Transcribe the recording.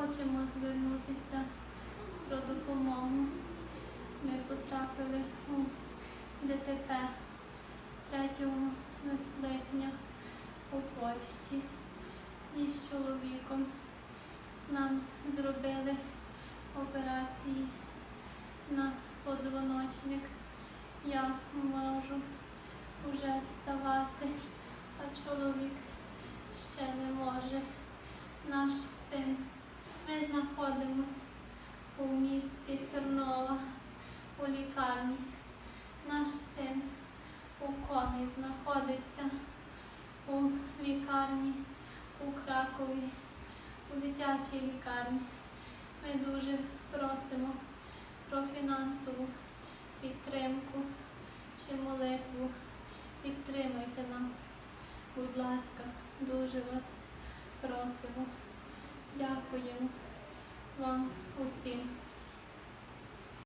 Хочемо звернутися про допомогу. Ми потрапили у ДТП 3 липня у Польщі із чоловіком. Нам зробили операції на подзвоночник. Я можу вже вставати, а чоловік ще не може. Наш син. Ми знаходимося у місті Тернова у лікарні. Наш син у комі знаходиться у лікарні у Кракові, у дитячій лікарні. Ми дуже просимо про фінансову підтримку чи молитву. Підтримуйте нас, будь ласка, дуже вас просимо. Дякуємо one 不。